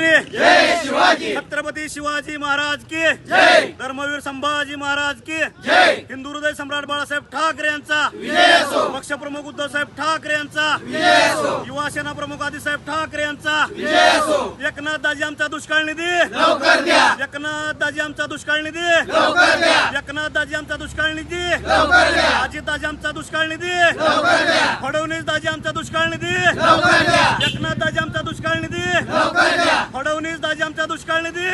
जय शिवाजी. छत्रपती शिवाजी महाराज की. जय. धर्मवीर संभाजी महाराज की. जय. हिंदू हृदय सम्राट बाळासाहेब ठाकरे यांचा. पक्षप्रमुख उद्धवसाहेब ठाकरे यांचा. युवा सेना प्रमुख आदिसाहेब ठाकरे यांचा. एकनाथ दाजी आमचा दुष्काळ निधी. एकनाथ दाजी आमचा दुष्काळ निधी एकनाथ दाजी आमचा दुष्काळ निधी अजित दाजी आमचा दुष्काळ निधी फडणवीस दाजी आमचा दुष्काळ निधी एकनाथ दाजी आमचा दुष्काळ निधी फडणवीस दाजी आमचा दुष्काळ निधी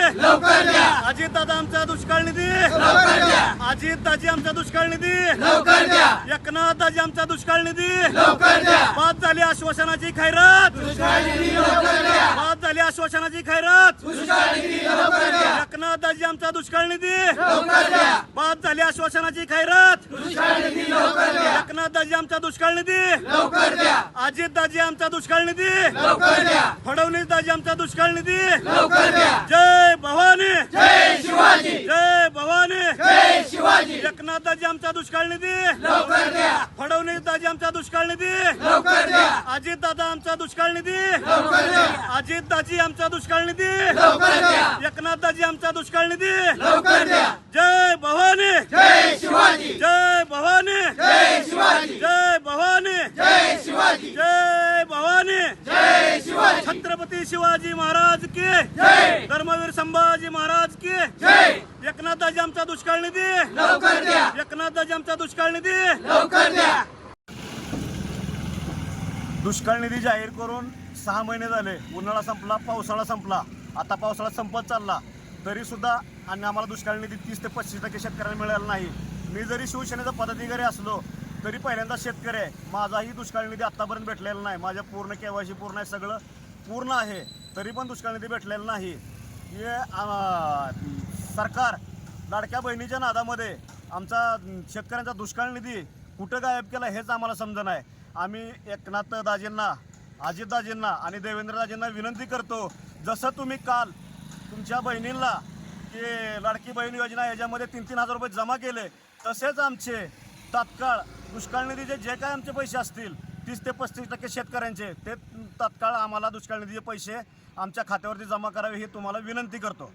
अजित दादा आमचा दुष्काळ निधी अजित दाजी आमचा दुष्काळ निधी एकनाथ दाजी आमचा दुष्काळ निधी बाद झाली आश्वासनाची खैरात बाद झाली आश्वासनाची खैरात द्या एकनाथ दाजी आमचा दुष्काळ निधी. बाद झाली आश्वासनाची खैरात. एकनाथ दाजी आमचा दुष्काळ निधी. अजित दाजी आमचा दुष्काळ निधी. फडणवीस दाजी आमचा दुष्काळ निधी. जय भवानी. जय शिवाजी. जय भवानी. जय शिवाजी. एकनाथ दाजी आमचा दुष्काळ निधी. फडणवीस दाजी आमचा दुष्काळ निधी. अजित दादा आमचा दुष्काळ निधी. अजित दाजी आमचा दुष्काळ निधी. लवकर द्या एकनाथ दाजी आमचा दुष्काळ निधी. लवकर द्या. जय भवानी. जय शिवाजी. जय भवानी. जय शिवाजी. जय भवानी. जय शिवाजी. जय भवानी. जय शिवाजी. छत्रपती शिवाजी महाराज की. जय. धर्मवीर संभाजी महाराज की. जय. एकनाथ दाजी आमचा दुष्काळ निधी. लवकर द्या. एकनाथ दाजी आमचा दुष्काळ निधी. लवकर द्या. दुष्काळ निधी जाहीर करून सहा महिने झाले. उन्हाळा संपला पावसाळा संपला. आता पावसाळा संपत चालला. तरीसुद्धा आणि आम्हाला दुष्काळ निधी तीस ते पस्तीस टक्के शेतकऱ्यांना मिळाला नाही. मी जरी शिवसेनेचा पदाधिकारी असलो तरी पहिल्यांदा शेतकरी आहे. माझाही दुष्काळ निधी आत्तापर्यंत भेटलेला नाही. माझ्या पूर्ण केवायसी पूर्ण आहे सगळं पूर्ण आहे. तरी पण दुष्काळ निधी भेटलेला नाही. हे सरकार लाडक्या बहिणीच्या नादामध्ये आमचा शेतकऱ्यांचा दुष्काळ निधी कुठं गायब केला हेच आम्हाला समजणं आहे. आम्ही एकनाथ दाजींना अजितदाजींना आणि देवेंद्रदाजींना विनंती करतो जसं तुम्ही काल तुमच्या बहिणींना की लाडकी बहीण योजना याच्यामध्ये तीन तीन हजार रुपये जमा केले तसेच आमचे तात्काळ दुष्काळ निधीचे जे काय आमचे पैसे असतील तीस ते पस्तीस टक्के शेतकऱ्यांचे ते तात्काळ आम्हाला दुष्काळ निधीचे पैसे आमच्या खात्यावरती जमा करावे ही तुम्हाला विनंती करतो.